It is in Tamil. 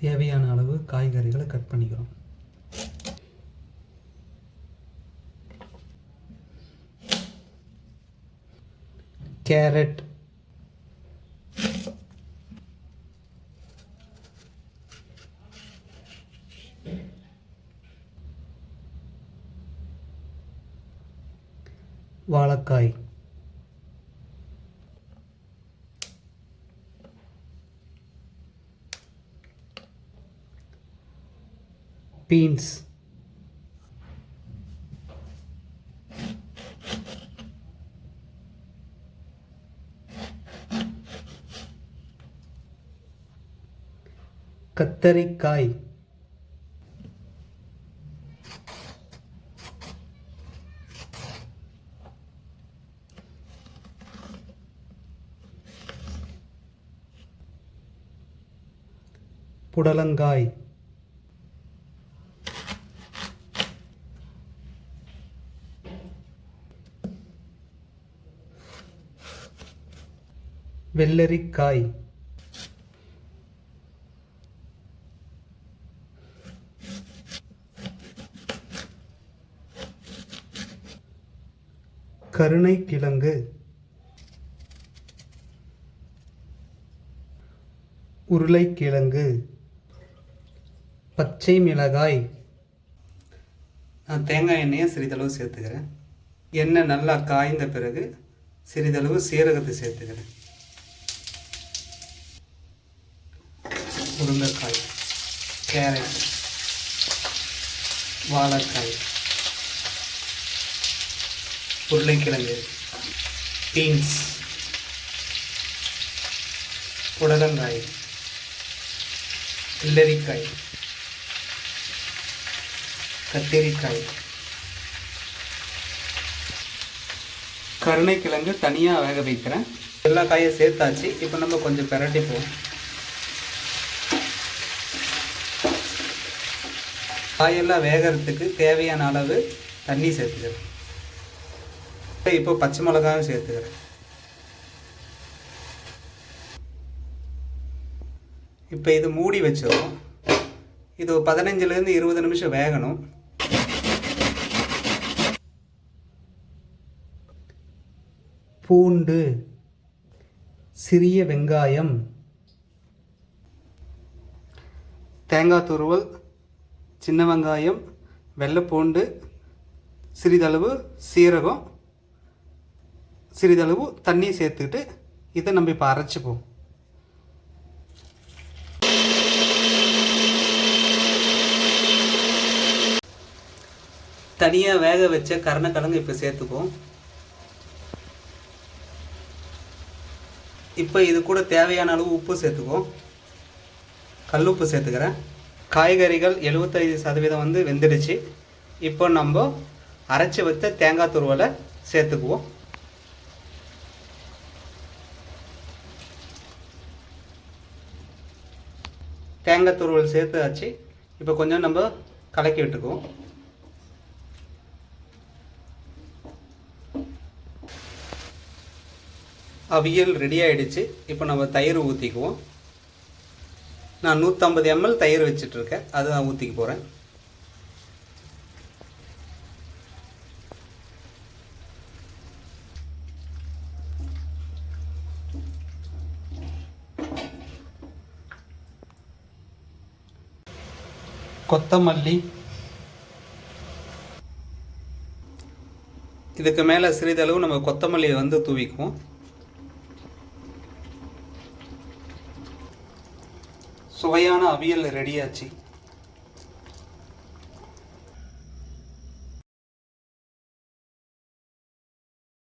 தேவையான அளவு காய்கறிகளை கட் பண்ணிக்கிறோம். கேரட். வாழைக்காய். பீன்ஸ். கத்தரிக்காய். புடலங்காய். வெள்ளரிக்காய். கருணைக்கிழங்கு. உருளைக்கிழங்கு. பச்சை மிளகாய். நான் தேங்காய் எண்ணெயை சிறிதளவு சேர்த்துக்கிறேன். எண்ணெய் நல்லா காய்ந்த பிறகு சிறிதளவு சீரகத்தை சேர்த்துக்கிறேன். முருங்கைக்காய் கேரட் வாழைக்காய் உருளைக்கிழங்கு பீன்ஸ் புடலங்காய் வெள்ளரிக்காய் கத்திரிக்காய். கருணைக்கிழங்கு தனியாக வேக வைக்கிறேன். எல்லா காயும் சேர்த்தாச்சு. இப்போ நம்ம கொஞ்சம் பிரட்டிப்போம். காயெல்லாம் வேகிறதுக்கு தேவையான அளவு தண்ணி சேர்த்துக்கிறேன். இப்போ பச்சை மிளகாயும் சேர்த்துக்கிறேன். இப்போ இது மூடி வச்சிடும் இது பதினஞ்சுலேருந்து இருபது நிமிஷம் வேகணும். பூண்டு சிறிய வெங்காயம் தேங்காய் துருவல் சின்ன வெங்காயம் வெள்ளைப்பூண்டு சிறிதளவு சீரகம் சிறிதளவு தண்ணி சேர்த்துக்கிட்டு இதை நம்ம இப்போ அரைச்சிப்போம். தனியாக வேக வச்ச கருணக்கிழங்கு இப்போ சேர்த்துக்குவோம். இப்போ இது கூட தேவையான அளவு உப்பு சேர்த்துக்குவோம். கல் உப்பு சேர்த்துக்கிறேன். காய்கறிகள் எழுபத்தைந்து சதவீதம் வந்து வெந்துடுச்சு. இப்போ நம்ம அரைச்சி வச்ச தேங்காய் துருவலை சேர்த்துக்குவோம். தேங்காய் துருவல் சேர்த்தாச்சு. இப்போ கொஞ்சம் நம்ம கலக்கி விட்டுக்குவோம். அவியல் ரெடி ஆகிடுச்சு இப்போ நம்ம தயிர் ஊற்றிக்குவோம் நான் நூற்றம்பது எம்எல் தயிர் வச்சிட்ருக்கேன். அதை நான் ஊற்றிக்க போகிறேன் கொத்தமல்லி. இதுக்கு மேலே சிறிதளவு நம்ம கொத்தமல்லியை வந்து தூவிக்குவோம். சுவையான அவியல் ரெடியாச்சு.